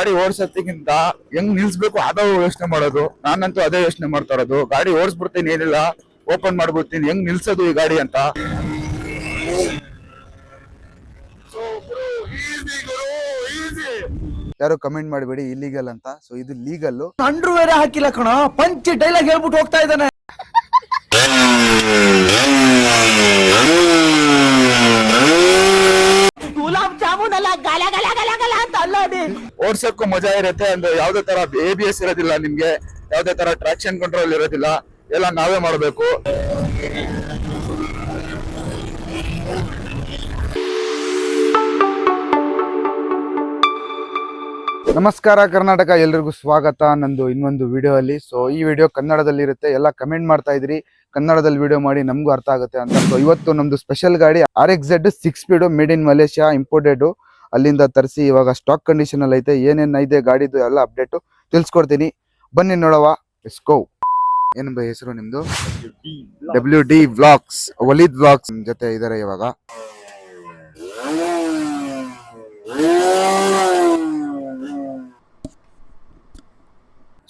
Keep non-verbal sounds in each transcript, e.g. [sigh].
ಗಾಡಿ ಓಡಿಸೋದಕ್ಕಿಂತ ಹೆಂಗ್ ನಿಲ್ಸ್ಬೇಕು ಅದು ಯೋಚನೆ ಮಾಡೋದು. ನಾನಂತೂ ಅದೇ ಯೋಚನೆ ಮಾಡ್ತಾ ಇರೋದು. ಗಾಡಿ ಓಡಿಸ್ಬಿಡ್ತೀನಿ ಏನಿಲ್ಲ ಓಪನ್ ಮಾಡ್ಬಿಡ್ತೀನಿ ಹೆಂಗ್ ನಿಲ್ಸೋದು ಈ ಗಾಡಿ ಅಂತ. ಯಾರು ಕಮೆಂಟ್ ಮಾಡಬೇಡಿ ಇಲ್ಲಿಗಲ್ ಅಂತ. ಸೊ ಇದು ಲೀಗಲ್ ಅಂಡ್ರು ಬೇರೆ ಹಾಕಿಲ್ಲ ಕಣ ಪಂಚ್ ಡೈಲಾಗ್ ಹೇಳ್ಬಿಟ್ಟು ಹೋಗ್ತಾ ಇದ್ದಾನೆ. ಗುಲಾಬ್ ಜಾಮೂನ್ ಅಲ್ಲ ಗಾಲ ಗಲ ಅಲ್ಲಾಡಿ ಓಡ್ಸಕ್ಕೂ ಮಜಾ ಇರುತ್ತೆ ಅಂದ್ರೆ ಯಾವ್ದೇ ತರ ಎ ಬಿ ಎಸ್ ಇರೋದಿಲ್ಲ ನಿಮ್ಗೆ ಯಾವ್ದೇ ತರ ಟ್ರಾಕ್ಷನ್ ಕಂಟ್ರೋಲ್ ಇರೋದಿಲ್ಲ ಎಲ್ಲ ನಾವೇ ಮಾಡಬೇಕು. ನಮಸ್ಕಾರ ಕರ್ನಾಟಕ ಎಲ್ರಿಗೂ ಸ್ವಾಗತ. ನಂದು ಇನ್ನೊಂದು ವಿಡಿಯೋ ಅಲ್ಲಿ. ಸೊ ಈ ವಿಡಿಯೋ ಕನ್ನಡದಲ್ಲಿ ಇರುತ್ತೆ. ಎಲ್ಲ ಕಮೆಂಟ್ ಮಾಡ್ತಾ ಇದ್ರಿ. ಕನ್ನಡದಲ್ಲಿ ವಿಡಿಯೋ ಮಾಡಿ ನಮಗೂ ಅರ್ಥ ಆಗುತ್ತೆ ಅಂತ. ಸೊ ಇವತ್ತು ನಮ್ದು ಸ್ಪೆಷಲ್ ಗಾಡಿ R X Z six speed made in Malaysia imported ಅಲ್ಲಿಂದ ತರಿಸಿ, ಇವಾಗ ಸ್ಟಾಕ್ ಕಂಡೀಷನ್ ಅಲ್ಲಿ ಐತೆ ಏನೇನ್ ಐತೆ ಗಾಡಿದು ಎಲ್ಲ ಅಪ್ಡೇಟ್ ತಿಳಿಸ್ಕೊಡ್ತೀನಿ. ಬನ್ನಿ ನೋಡವ ಎಸ್ಕೋ ಏನ್ ಬೈ ಹೆಸರು ನಿಮ್ದು? W D vlogs Waleed vlogs ಜೊತೆ ಇದಾರೆ ಇವಾಗ.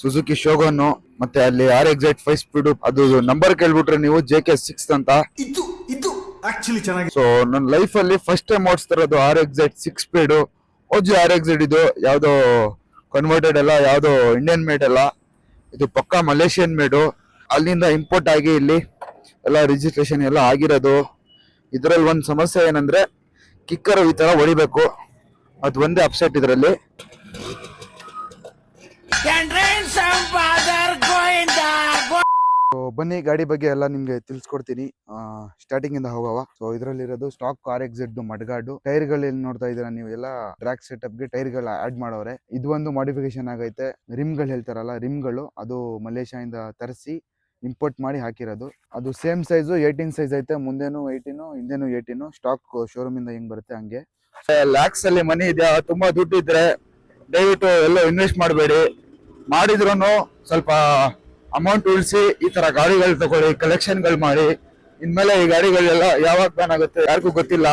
ಸುಜುಕಿ ಶೋಗನ್ನು ಮತ್ತೆ ಅಲ್ಲಿ ಆರ್ ಎಕ್ಸೈಟ್ ಫೈವ್ ಸ್ಪೀಡ್ ಅದು ನಂಬರ್ ಕೇಳ್ಬಿಟ್ರೆ ನೀವು ಜೆ ಕೆ ಸಿಕ್ಸ್ ಅಂತ. ಆಕ್ಚುಲಿ ಚೆನ್ನಾಗಿ ಸೊ ನನ್ನ ಲೈಫ್ ಅಲ್ಲಿ first time ಓಡಿಸ್ತಿರೋದು R excite six speed OG R Exide ಇದು ಯಾವ್ದೋ ಕನ್ವರ್ಟೆಡ್ ಅಲ್ಲ ಯಾವ್ದೋ ಇಂಡಿಯನ್ ಮೇಡ್ ಅಲ್ಲ. ಇದು ಪಕ್ಕಾ ಮಲೇಷಿಯನ್ ಮೇಡು ಅಲ್ಲಿಂದ ಇಂಪೋರ್ಟ್ ಆಗಿ ಇಲ್ಲಿ ಎಲ್ಲ ರಿಜಿಸ್ಟ್ರೇಷನ್ ಎಲ್ಲ ಆಗಿರೋದು. ಇದರಲ್ಲಿ ಒಂದು ಸಮಸ್ಯೆ ಏನಂದ್ರೆ ಕಿಕ್ಕರ್ ಈ ತರ ಹೊಡಿಬೇಕು. ಅದು ಒಂದೇ ಅಪ್ಸೆಟ್ ಇದರಲ್ಲಿ. ಬನ್ನಿ, ಗಾಡಿ ಬಗ್ಗೆ ಎಲ್ಲ ನಿಮ್ಗೆ ತಿಳಿಸ್ಕೊಡ್ತೀನಿ. ಸ್ಟಾರ್ಟಿಂಗ್ ಇಂದ ಹೋಗವ ಸೊ ಇದ್ರಲ್ಲಿರೋದು ಸ್ಟಾಕ್ ಕಾರ್ ಎಕ್ಸಿಟ್ ಮಡ್ಗಾಡು. ಟೈರ್ಗಳು ನೋಡ್ತಾ ಇದೀರಾ ನೀವು? ಎಲ್ಲ ಟ್ರ್ಯಾಕ್ ಸೆಟಪ್ಗೆ ಟೈರ್ಗಳು ಆಡ್ ಮಾಡೋರೆ. ಇದು ಒಂದು ಮಾಡಿಫಿಕೇಶನ್ ಆಗೈತೆ. ರಿಮ್ಗಳು ಹೇಳ್ತಾರಲ್ಲ ರಿಮ್ಗಳು. ಅದು ಮಲೇಷ್ಯಾ ಇಂದ ತರಿಸಿ ಇಂಪೋರ್ಟ್ ಮಾಡಿ ಹಾಕಿರೋದು. ಅದು ಸೇಮ್ ಸೈಜು ಏಯ್ಟೀನ್ ಸೈಜ್ ಐತೆ. ಮುಂದೇನು ಏಯ್ಟೀನು ಹಿಂದೇನು ಏಯ್ಟೀನು ಸ್ಟಾಕ್ ಶೋರೂಮ್ ಇಂದ ಹೆಂಗ್ ಬರುತ್ತೆ ಹಂಗೆ. ಲ್ಯಾಕ್ಸ್ ಅಲ್ಲಿ ಮನಿ ಇದೆ ತುಂಬಾ ದುಡ್ಡು ಇದ್ರೆ ದಯವಿಟ್ಟು ಎಲ್ಲ ಇನ್ವೆಸ್ಟ್ ಮಾಡಬೇಡಿ. ಮಾಡಿದ್ರು ಸ್ವಲ್ಪ ಅಮೌಂಟ್ ಉಳಿಸಿ ಈ ತರ ಗಾಡಿಗಳು ತಗೊಳ್ಳಿ ಕಲೆಕ್ಷನ್ಗಳು ಮಾಡಿ, ಇನ್ಮೇಲೆ ಈ ಗಾಡಿಗಳೆಲ್ಲ ಯಾವಾಗ ಬ್ಯಾನ್ ಆಗುತ್ತೆ ಯಾರಿಗೂ ಗೊತ್ತಿಲ್ಲ.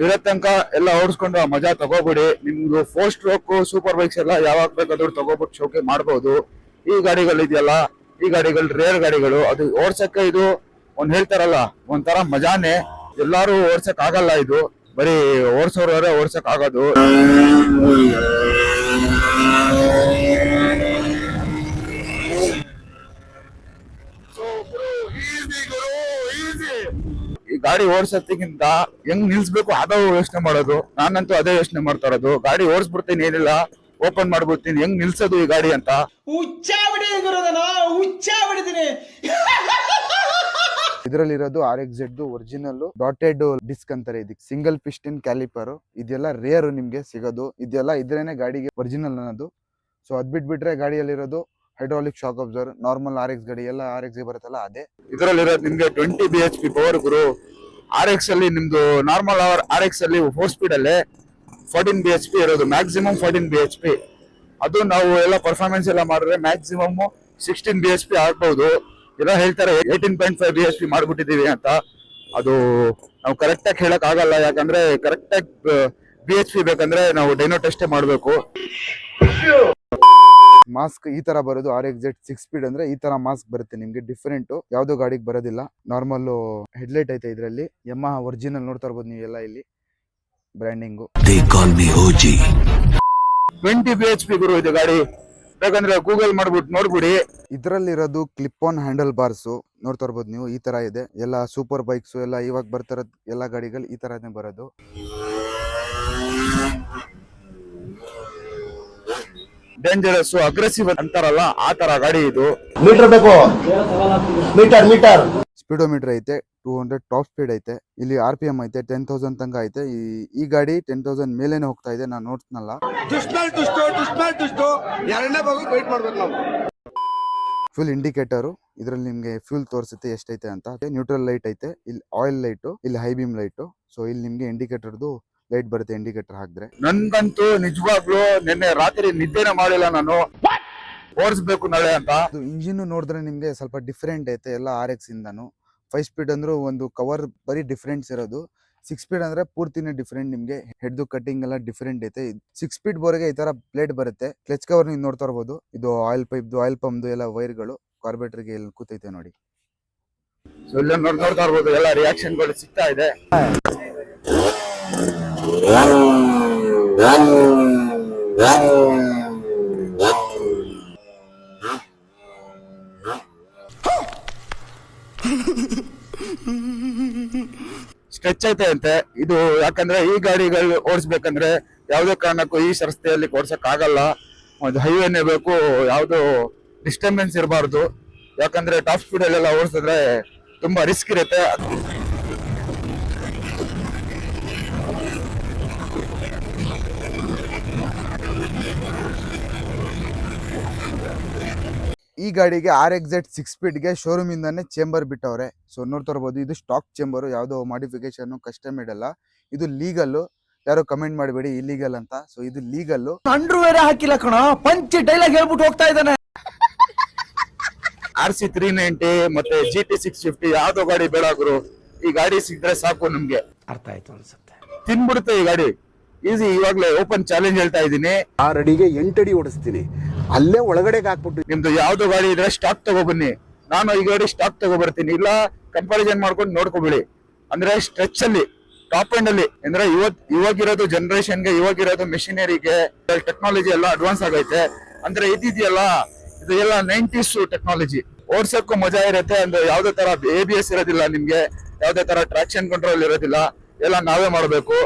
ಇರೋ ತನಕ ಎಲ್ಲ ಓಡಿಸ್ಕೊಂಡು ಮಜಾ ತಗೋಬಿಡಿ. ನಿಮ್ದು ಫೋರ್ ಸ್ಟ್ರೋಕ್ ಸೂಪರ್ ಬೈಕ್ಸ್ ಎಲ್ಲ ಯಾವಾಗ ಬೇಕಾದ್ರೂ ತಗೋಬಿಟ್ಟು ಶೋಕೆ ಮಾಡಬಹುದು ಈ ಗಾಡಿಗಳು ಇದೆಯಲ್ಲ, ಈ ಗಾಡಿಗಳು ರೇರ್ ಗಾಡಿಗಳು, ಅದು ಓಡ್ಸಕ್ಕೆ ಇದು ಒಂದ್ ಹೇಳ್ತಾರಲ್ಲ, ಒಂಥರ ಮಜಾನೆ. ಎಲ್ಲಾರು ಓಡ್ಸಕ್ ಆಗಲ್ಲ ಇದು. ಬರೀ ಓಡ್ಸೋರವರೇ ಓಡ್ಸಕ್ ಆಗೋದು ಗಾಡಿ ಓಡಿಸೋದಕ್ಕಿಂತ ಹೆಂಗ್ ನಿಲ್ಸ್ಬೇಕು ಅದ ಯೋಚನೆ ಮಾಡೋದು. ನಾನಂತೂ ಅದೇ ಯೋಚನೆ ಮಾಡ್ತಾ ಇರೋದು. ಗಾಡಿ ಓಡಿಸ್ಬಿಡ್ತೀನಿ ಏನಿಲ್ಲ ಓಪನ್ ಮಾಡ್ಬಿಡ್ತೀನಿ ಹೆಂಗ್ ನಿಲ್ಸೋದು ಈ ಗಾಡಿ ಅಂತ. ಹುಚ್ಚ ಬಿಡಿದೀನಿ ಗುರುದನ ಹುಚ್ಚ ಬಿಡಿದೀನಿ ಇದರಲ್ಲಿರೋದು R X Z original dotted disc ಅಂತಾರೆ ಇದಕ್ಕೆ. ಸಿಂಗಲ್ ಪಿಸ್ಟಿನ್ ಕ್ಯಾಲಿಪರ್ ಇದೆಲ್ಲ ರೇರ್ ನಿಮ್ಗೆ ಸಿಗೋದು. ಇದೆಲ್ಲ ಇದ್ರೇನೆ ಗಾಡಿಗೆ ಒರಿಜಿನಲ್ ಅನ್ನೋದು. ಸೊ ಅದ್ ಬಿಟ್ಬಿಟ್ರೆ ಗಾಡಿಯಲ್ಲಿರೋದು hydraulic shock absorber normal R X ಗಾಡಿ ಎಲ್ಲ ಆರ್ ಎಕ್ಸ್ ಬರುತ್ತಲ್ಲ ಅದೇ. ಇದ್ರಲ್ಲಿರೋದು ನಿಮ್ಗೆ twenty B H P power ಗುರು ಆರ್ ಎಕ್ಸ್ ಅಲ್ಲಿ ನಿಮ್ದು ನಾರ್ಮಲ್ ಆರ್ ಎಕ್ಸ್ ಅಲ್ಲಿ ಫೋರ್ ಸ್ಪೀಡ್ ಅಲ್ಲಿ ಫೋರ್ಟೀನ್ ಬಿ ಎಚ್ ಪಿ ಇರೋದು maximum fourteen B H P ಅದು ನಾವು ಎಲ್ಲ ಪರ್ಫಾರ್ಮೆನ್ಸ್ ಎಲ್ಲ ಮಾಡಿದ್ರೆ maximum sixteen B H P ಆಗ್ಬಹುದು ಎಲ್ಲ ಹೇಳ್ತಾರೆ eighteen point five B H P ಮಾಡ್ಬಿಟ್ಟಿದೀವಿ ಅಂತ. ಅದು ನಾವು ಕರೆಕ್ಟ್ ಆಗಿ ಹೇಳಕ್ ಆಗಲ್ಲ, ಯಾಕಂದ್ರೆ ಕರೆಕ್ಟ್ ಆಗಿ ಬಿ ಎಚ್ ಪಿ ಬೇಕಂದ್ರೆ ನಾವು ಡೈನೋ ಟೆಸ್ಟೇ ಮಾಡಬೇಕು. ಮಾಸ್ಕ್ ಈ ತರ ಬರೋದು R X Z six speed ಅಂದ್ರೆ ಈ ತರ ಮಾಸ್ಕ್ ಬರುತ್ತೆ ನಿಮ್ಗೆ. ಡಿಫರೆಂಟ್ ಯಾವ್ದೋ ಗಾಡಿಗೆ ಬರೋದಿಲ್ಲ. ನಾರ್ಮಲ್ ಹೆಡ್ಲೈಟ್ ಐತೆ ಇದರಲ್ಲಿ. ಎಮ್ಮ ಒರಿಜಿನಲ್ ನೋಡ್ತಾ ಇರ್ಬೋದು ನೀವೆಲ್ಲ ಇಲ್ಲಿ. Branding. Twenty B H P ಗುರು ಇದೆ ಗಾಡಿ. ಬೇಕಂದ್ರೆ ಗೂಗಲ್ ಮಾಡ್ಬಿಟ್ಟು ನೋಡ್ಬಿಡಿ. ಇದರಲ್ಲಿರೋದು ಕ್ಲಿಪ್ ಆನ್ ಹ್ಯಾಂಡಲ್ ಬಾರ್ಸ್ ನೋಡ್ತಾ ಇರ್ಬೋದು ನೀವು ಈ ತರ ಇದೆ. ಎಲ್ಲ ಸೂಪರ್ ಬೈಕ್ಸ್ ಎಲ್ಲ ಇವಾಗ ಬರ್ತಾರ ಎಲ್ಲ ಗಾಡಿಗಳು ಈ ತರನೇ ಬರೋದು. ಡೇಂಜರಸ್ ಅಗ್ರೆಸಿವ್ ಅಂತಾರಲ್ಲ ಆ ತರ ಗಾಡಿ ಇದು. ಮೀಟರ್ ಬೇಕು. ಮೀಟರ್ ಮೀಟರ್ ಸ್ಪೀಡೋಮೀಟರ್ ಐತೆ ಟೂ ಹಂಡ್ರೆಡ್ ಟಾಪ್ ಸ್ಪೀಡ್ ಐತೆ ಇಲ್ಲಿ ಆರ್ ಪಿ ಎಂ ಐತೆ ಟೆನ್ ತೌಸಂಡ್ ತನಕ ಐತೆ. ಈ ಈ ಗಾಡಿ ಟೆನ್ ತೌಸಂಡ್ ಮೇಲೇನೆ ಹೋಗ್ತಾ ಇದೆ ನಾನು ನೋಡ್ತೀನಲ್ಲ. ಫುಲ್ ಇಂಡಿಕೇಟರ್ ಇದ್ರಲ್ಲಿ ನಿಮ್ಗೆ ಫ್ಯೂಲ್ ತೋರಿಸುತ್ತೆ ಎಷ್ಟೈತೆ ಅಂತ. ನ್ಯೂಟ್ರಲ್ ಲೈಟ್ ಐತೆ ಇಲ್ಲಿ ಆಯಿಲ್ ಲೈಟು ಇಲ್ಲಿ ಹೈ ಬೀಮ್ ಲೈಟು ಸೊ ಇಲ್ಲಿ ನಿಮ್ಗೆ ಇಂಡಿಕೇಟರ್ದು ಲೈಟ್ ಬರುತ್ತೆ ಇಂಡಿಕೇಟರ್ ಹಾಕಿದ್ರೆ. ನನ್ಗಂತೂ ನಿಜವಾಗ್ಲೂ ನಿನ್ನೆ ರಾತ್ರಿ ನಿದ್ದೆನೆ ಮಾಡಿಲ್ಲ ನಾನು. ಓಡಿಸ್ಬೇಕು ನಾಳೆ ಅಂತ. ಇಂಜಿನ್ ನೋಡಿದ್ರೆ ನಿಮ್ಗೆ ಸ್ವಲ್ಪ ಡಿಫ್ರೆಂಟ್ ಐತೆ ಎಲ್ಲ ಆರ್ ಎಕ್ಸ್ ಇಂದಾನು. ಫೈವ್ ಸ್ಪೀಡ್ ಅಂದ್ರೆ ಒಂದು ಕವರ್ ಬರೀ ಡಿಫ್ರೆನ್ಸ್ ಇರೋದು. ಸಿಕ್ಸ್ ಸ್ಪೀಡ್ ಅಂದ್ರೆ ಪೂರ್ತಿನೇ ಡಿಫ್ರೆಂಟ್ ನಿಮ್ಗೆ. ಹೆಡ್ದು ಕಟಿಂಗ್ ಎಲ್ಲ ಡಿಫ್ರೆಂಟ್ ಐತೆ. ಸಿಕ್ಸ್ ಸ್ಪೀಡ್ ಬೋರ್ಗೆ ಈ ತರ ಪ್ಲೇಟ್ ಬರುತ್ತೆ. ಕ್ಲಚ್ ಕವರ್ ನೀವು ನೋಡ್ತಾ ಇರ್ಬೋದು. ಇದು ಆಯಿಲ್ ಪೈಪ್ದು ಆಯಿಲ್ ಪಂಪ್ ಎಲ್ಲ ವೈರ್ಗಳು ಕಾರ್ಬೇಟ್ರಿಗೆ ಇಲ್ಲಿ ಕೂತೈತೆ ನೋಡಿ. ಸೊ ಇಲ್ಲ ನೋಡ್ ನೋಡ್ತಾ ಇರ್ಬೋದು. ಎಲ್ಲ ರಿಯಾಕ್ಷನ್ಗಳು ಸಿಗ್ತಾ ಇದೆ. [laughs] ಸ್ಟ್ರೆಚ್ ಐತೆ ಅಂತೆ. ಇದು ಯಾಕಂದ್ರೆ ಈ ಗಾಡಿಗಳು ಓಡಿಸ್ಬೇಕಂದ್ರೆ ಯಾವುದೇ ಕಾರಣಕ್ಕೂ ಈ ರಸ್ತೆಯಲ್ಲಿ ಓಡ್ಸಕ್ ಆಗಲ್ಲ. ಒಂದು ಹೈವೇನೇ ಬೇಕು, ಯಾವ್ದು ಡಿಸ್ಟರ್ಬೆನ್ಸ್ ಇರಬಾರ್ದು. ಯಾಕಂದ್ರೆ ಟಾಪ್ ಸ್ಪೀಡ್ ಅಲ್ಲೆಲ್ಲ ಓಡಿಸಿದ್ರೆ ತುಂಬಾ ರಿಸ್ಕ್ ಇರುತ್ತೆ. ಈ ಗಾಡಿಗೆ ಆರ್ ಎಕ್ಸೆಟ್ ಸಿಕ್ಸ್ ಸ್ಪೀಡ್ಗೆ ಶೋರೂಮ್ ಇಂದಾನೆ ಚೇಂಬರ್ ಬಿಟ್ಟವ್ರೆ. ಸೊ ನೋಡ್ತಾ ಇರ್ಬೋದು ಇದು ಸ್ಟಾಕ್ ಚೇಂಬರ್ ಯಾವುದೋ ಮಾಡಿಫಿಕೇಶನ್ ಕಸ್ಟಮ್ ಅಲ್ಲ ಇದು ಲೀಗಲ್ಲು ಯಾರು ಕಮೆಂಟ್ ಮಾಡಬೇಡಿ ಇಲ್ಲೀಗಲ್ ಅಂತ. ಸೊ ಇದು ಲೀಗಲ್ಲು ಅಂಡ್ರು ಬೇರೆ ಹಾಕಿಲ್ಲ ಕಣ ಪಂಚ್ ಡೈಲಾಗ್ ಹೇಳ್ಬಿಟ್ಟು ಹೋಗ್ತಾ ಇದ್ದಾನೆ. ಆರ್ ಸಿ ತ್ರೀ ನೈಂಟಿ ಮತ್ತೆ ಜಿ ಟಿ ಸಿಕ್ಸ್ ಫಿಫ್ಟಿ ಯಾವ್ದೋ ಗಾಡಿ ಬೇಡ ಗುರು. ಈ ಗಾಡಿ ಸಿಕ್ಕಿದ್ರೆ ಸಾಕು ನಮ್ಗೆ. ಅರ್ಥ ಆಯ್ತು ಅನ್ಸುತ್ತೆ. ತಿನ್ಬಿಡುತ್ತೆ ಈ ಗಾಡಿ. ಈಸಿ ಇವಾಗ್ಲೇ ಓಪನ್ ಚಾಲೆಂಜ್ ಹೇಳ್ತಾ ಇದ್ದೀನಿ. ಆರ್ ಅಡಿಗೆ ಎಂಟಡಿ ಓಡಿಸ್ತೀನಿ. ಅಲ್ಲೇ ಒಳಗಡೆಗೆ ಹಾಕ್ಬಿಟ್ಟು ನಿಮ್ದು ಯಾವ್ದು ಗಾಡಿ ಇದ್ರೆ ಸ್ಟಾಕ್ ತಗೊಬನ್ನಿ ನಾನು ಈ ಗಾಡಿ ಸ್ಟಾಕ್ ತಗೊಬರ್ತೀನಿ. ಇಲ್ಲ ಕಂಪಾರಿಸನ್ ಮಾಡ್ಕೊಂಡು ನೋಡ್ಕೊಬಿಡಿ. ಅಂದ್ರೆ ಸ್ಟ್ರೆಚ್ ಅಲ್ಲಿ ಟಾಪ್ ಎಂಡ್ ಅಲ್ಲಿ. ಅಂದ್ರೆ ಇವತ್, ಇವಾಗಿರೋದು ಜನರೇಷನ್ಗೆ ಇವಾಗಿರೋದು ಮೆಷಿನರಿಗೆ ಟೆಕ್ನಾಲಜಿ ಎಲ್ಲ ಅಡ್ವಾನ್ಸ್ ಆಗೈತೆ. ಅಂದ್ರೆ ಇದಿದೆಯಲ್ಲ ಇದು ಎಲ್ಲ ಟೆಕ್ನಾಲಜಿ ಓಡ್ಸಕ್ಕೂ ಮಜಾ ಇರುತ್ತೆ. ಅಂದ್ರೆ ಯಾವ್ದೇ ತರ ಎ ಬಿ ಎಸ್ ಇರೋದಿಲ್ಲ ನಿಮ್ಗೆ. ಯಾವ್ದೇ ತರ ಟ್ರಾಕ್ಷನ್ ಕಂಟ್ರೋಲ್ ಇರೋದಿಲ್ಲ. ಎಲ್ಲ ನಾವೇ ಮಾಡಬೇಕು.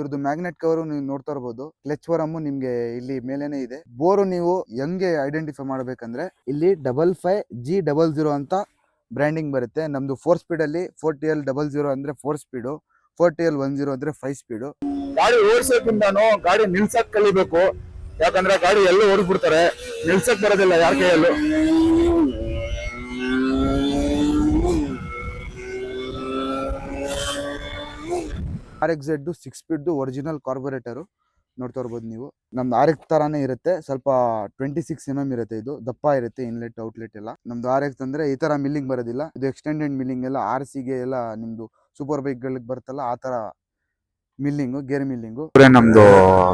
ಇದ್ರದ್ದು ಮ್ಯಾಗ್ನೆಟ್ ಕವರ್ ನೀವು ನೋಡ್ತಾ ಇರ್ಬೋದು. ಕ್ಲಚ್ ವರಮ್ ನಿಮ್ಗೆ ಇಲ್ಲಿ ಮೇಲೇನೆ ಇದೆ. ಬೋರು ನೀವು ಹೆಂಗೆ ಐಡೆಂಟಿಫೈ ಮಾಡ್ಬೇಕಂದ್ರೆ ಇಲ್ಲಿ double five G double zero ಅಂತ ಬ್ರ್ಯಾಂಡಿಂಗ್ ಬರುತ್ತೆ. ನಮ್ದು ಫೋರ್ ಸ್ಪೀಡ್ ಅಲ್ಲಿ four T L double zero ಅಂದ್ರೆ four speed four T L one zero ಅಂದ್ರೆ ಫೈವ್ ಸ್ಪೀಡ್ ಗಾಡಿ ಓಡಿಸೋಕ್ಕಿಂತಾನು ಗಾಡಿ ನಿಲ್ಸಕ್ ಕಲಿಬೇಕು. ಯಾಕಂದ್ರೆ ಗಾಡಿ ಎಲ್ಲೂ ಓಡಿಸ್ಬಿಡ್ತಾರೆ ನಿಲ್ಸಕ್ ಬರೋದಿಲ್ಲ ಯಾರ ಕೈಯಲ್ಲೂ. ಆರ್ ಎಕ್ಸ್ ಝೆಡ್ ಸಿಕ್ಸ್ ಸ್ಪೀಡ್ದು ಒರಿಜಿನಲ್ ಕಾರ್ಬೊರೇಟರು. ನೋಡ್ತಾ ಇರ್ಬೋದು ನೀವು. ನಮ್ದು ಆರ್ ಎಕ್ಸ್ ತರಾನೇ ಇರುತ್ತೆ. ಸ್ವಲ್ಪ ಟ್ವೆಂಟಿ ಸಿಕ್ಸ್ ಎಂ ಎಂ ಇರುತ್ತೆ ಇದು. ದಪ್ಪ ಇರುತ್ತೆ ಇನ್ಲೆಟ್ ಔಟ್ಲೆಟ್ ಎಲ್ಲ. ನಮ್ದು ಆರ್ ಎಕ್ಸ್ ಅಂದ್ರೆ ಈ ತರ ಮಿಲ್ಲಿಂಗ್ ಬರೋದಿಲ್ಲ. ಇದು ಎಕ್ಸ್ಟೆಂಡೆಡ್ ಮಿಲ್ಲಿಂಗ್ ಎಲ್ಲ ಆರ್ಗೆ ಎಲ್ಲ ನಿಮ್ದು ಸೂಪರ್ ಬೈಕ್ಗಳಿಗೆ ಬರುತ್ತಲ್ಲ ಆ ತರ ಮಿಲ್ಲಿಂಗು ಗೇರ್ ಮಿಲ್ಲಿಂಗು. ನಮ್ದು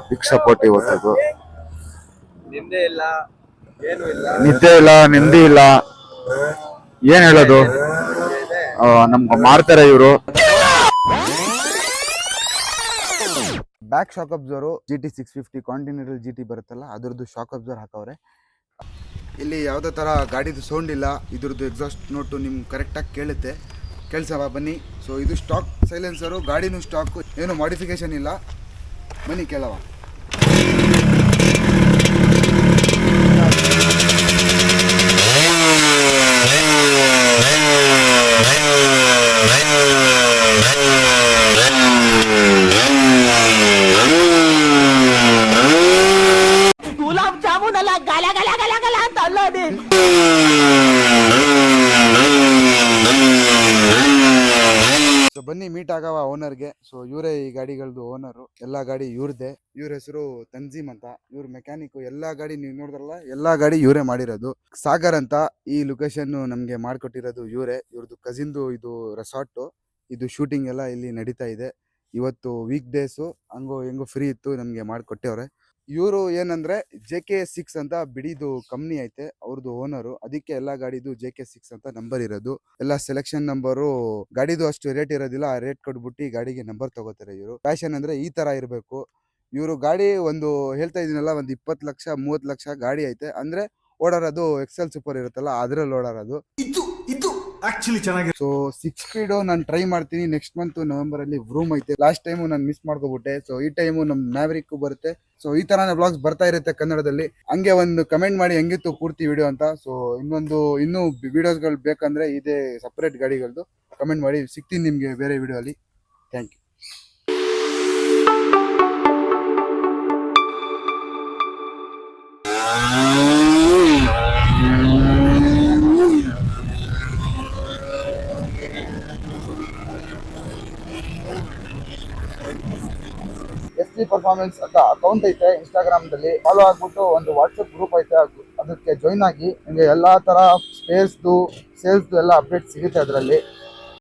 ಪಿಕ್ ಸಪೋರ್ಟ್ ಇವತ್ತು ನಿಂದೆ ಇಲ್ಲ ಏನು ಇಲ್ಲ. ನಿದ್ದೆ ಇಲ್ಲ ನೆಮ್ಮದಿ ಇಲ್ಲ. ಏನ್ ಹೇಳೋದು? ನಮ್ಗೆ ಮಾಡ್ತಾರೆ ಇವರು. Back shock absorber G T six fifty continental G T ಬರುತ್ತಲ್ಲ, ಅದರದ್ದು ಶಾಕ್ ಅಬ್ಸರ್ವ್ ಹಾಕವ್ರೆ. ಇಲ್ಲಿ ಯಾವುದೇ ಥರ ಗಾಡಿದು ಸೌಂಡ್ ಇಲ್ಲ, ಇದ್ರದ್ದು ಎಕ್ಸಾಸ್ಟ್ ನೋಟು ನಿಮ್ಗೆ ಕರೆಕ್ಟಾಗಿ ಕೇಳುತ್ತೆ. ಕೇಳಿಸವ, ಬನ್ನಿ. ಸೊ ಇದು ಸ್ಟಾಕ್ ಸೈಲೆನ್ಸರು ಗಾಡಿನೂ ಸ್ಟಾಕು ಏನು ಮಾಡಿಫಿಕೇಶನ್ ಇಲ್ಲ. ಬನ್ನಿ ಕೇಳವ ಗುಲಾಬ್ ಜಾಮೂನ್ ಅಲ್ಲ ಗಲ ಗಲ ಗಲ ಗಲ ಅಂತ ಅಲ್ಲೋಡಿ ಸೊ ಬನ್ನಿ ಮೀಟ್ ಆಗವ ಓನರ್ಗೆ ಸೊ ಇವರೇ ಈ ಗಾಡಿಗಳದ್ದು ಓನರು ಎಲ್ಲ ಗಾಡಿ ಇವ್ರದೇ. ಇವ್ರ ಹೆಸರು ತಂಜೀಮ್ ಅಂತ. ಇವ್ರ ಮೆಕ್ಯಾನಿಕ್ ಎಲ್ಲಾ ಗಾಡಿ ನೀವು ನೋಡಿದ್ರಲ್ಲ, ಎಲ್ಲಾ ಗಾಡಿ ಇವರೇ ಮಾಡಿರೋದು. ಸಾಗರ್ ಅಂತ ಈ ಲೊಕೇಶನ್ ನಮಗೆ ಮಾಡ್ಕೊಟ್ಟಿರೋದು ಇವರೇ. ಇವ್ರದ್ದು ಕಸಿನ್ದು ಇದು ರೆಸಾರ್ಟ್ ಇದು ಶೂಟಿಂಗ್ ಎಲ್ಲ ಇಲ್ಲಿ ನಡೀತಾ ಇದೆ. ಇವತ್ತು ವೀಕ್ ಡೇಸು ಹಂಗೋ ಹೆಂಗೋ ಫ್ರೀ ಇತ್ತು, ನಮಗೆ ಮಾಡ್ಕೊಟ್ಟವ್ರೆ. ಇವರು ಏನಂದ್ರೆ ಜೆ ಕೆ ಸಿಕ್ಸ್ ಅಂತ ಬಿಡಿದು ಕಂಪ್ನಿ ಐತೆ ಅವ್ರದ್ದು ಓನರು ಅದಕ್ಕೆ ಎಲ್ಲ ಗಾಡಿದು ಜೆ ಕೆ ಸಿಕ್ಸ್ ಅಂತ ನಂಬರ್ ಇರೋದು. ಎಲ್ಲ ಸೆಲೆಕ್ಷನ್ ನಂಬರು ಗಾಡಿದು ಅಷ್ಟು ರೇಟ್ ಇರೋದಿಲ್ಲ ಆ ರೇಟ್ ಕೊಟ್ಬಿಟ್ಟು ಗಾಡಿಗೆ ನಂಬರ್ ತಗೋತಾರೆ ಇವರು. ಫ್ಯಾಷನ್ ಅಂದ್ರೆ ಈ ತರ ಇರಬೇಕು. ಇವರು ಗಾಡಿ ಒಂದು ಹೇಳ್ತಾ ಇದೀನಲ್ಲ ಒಂದು ಇಪ್ಪತ್ತು ಲಕ್ಷ ಮೂವತ್ತು ಲಕ್ಷ ಗಾಡಿ ಐತೆ. ಅಂದ್ರೆ ಓಡಾಡೋದು ಎಕ್ಸೆಲ್ ಸೂಪರ್ ಇರುತ್ತಲ್ಲ ಅದ್ರಲ್ಲಿ ಓಡಾರದು ಇದು ಇದು ಆಕ್ಚುಲಿ ಚೆನ್ನಾಗಿ ಸೊ ಸಿಕ್ಸ್ ಸ್ಪೀಡ್ ನಾನು ಟ್ರೈ ಮಾಡ್ತೀನಿ. ನೆಕ್ಸ್ಟ್ ಮಂತ್ ನವೆಂಬರ್ ಅಲ್ಲಿ ರೂಮ್ ಐತೆ. ಲಾಸ್ಟ್ ಟೈಮ್ ನಾನು ಮಿಸ್ ಮಾಡ್ಕೊಬಿಟ್ಟೆ. ಸೊ ಈ ಟೈಮು ನಮ್ ಮ್ಯಾವ್ರಿಕ್ ಬರುತ್ತೆ. ಸೊ ಈ ತರಾನೇ ಬ್ಲಾಗ್ಸ್ ಬರ್ತಾ ಇರುತ್ತೆ ಕನ್ನಡದಲ್ಲಿ. ಹಂಗೆ ಒಂದು ಕಮೆಂಟ್ ಮಾಡಿ ಹೆಂಗಿತ್ತು ಪೂರ್ತಿ ವಿಡಿಯೋ ಅಂತ. ಸೊ ಇನ್ನೊಂದು, ಇನ್ನೂ ವಿಡಿಯೋಸ್ಗಳು ಬೇಕಂದ್ರೆ ಇದೇ ಸಪ್ರೇಟ್ ಗಾಡಿಗಳದ್ದು ಕಮೆಂಟ್ ಮಾಡಿ. ಸಿಗ್ತೀನಿ ನಿಮಗೆ ಬೇರೆ ವಿಡಿಯೋ ಅಲ್ಲಿ. ಥ್ಯಾಂಕ್ ಯು ಪರ್ಫಾರ್ಮೆನ್ಸ್ ಅಂತ ಅಕೌಂಟ್ ಐತೆ ಇನ್ಸ್ಟಾಗ್ರಾಮ್ ದಲ್ಲಿ ಫಾಲೋ ಆಗ್ಬಿಟ್ಟು ಒಂದು ವಾಟ್ಸ್ಆಪ್ ಗ್ರೂಪ್ ಐತೆ. ಅದಕ್ಕೆ ಜಾಯ್ನ್ ಆಗಿ ನಿಮಗೆ ಎಲ್ಲ ಥರ ಸ್ಪೇರ್ಸ್ದು ಸೇಲ್ಸ್ದು ಎಲ್ಲ ಅಪ್ಡೇಟ್ ಸಿಗುತ್ತೆ ಅದರಲ್ಲಿ.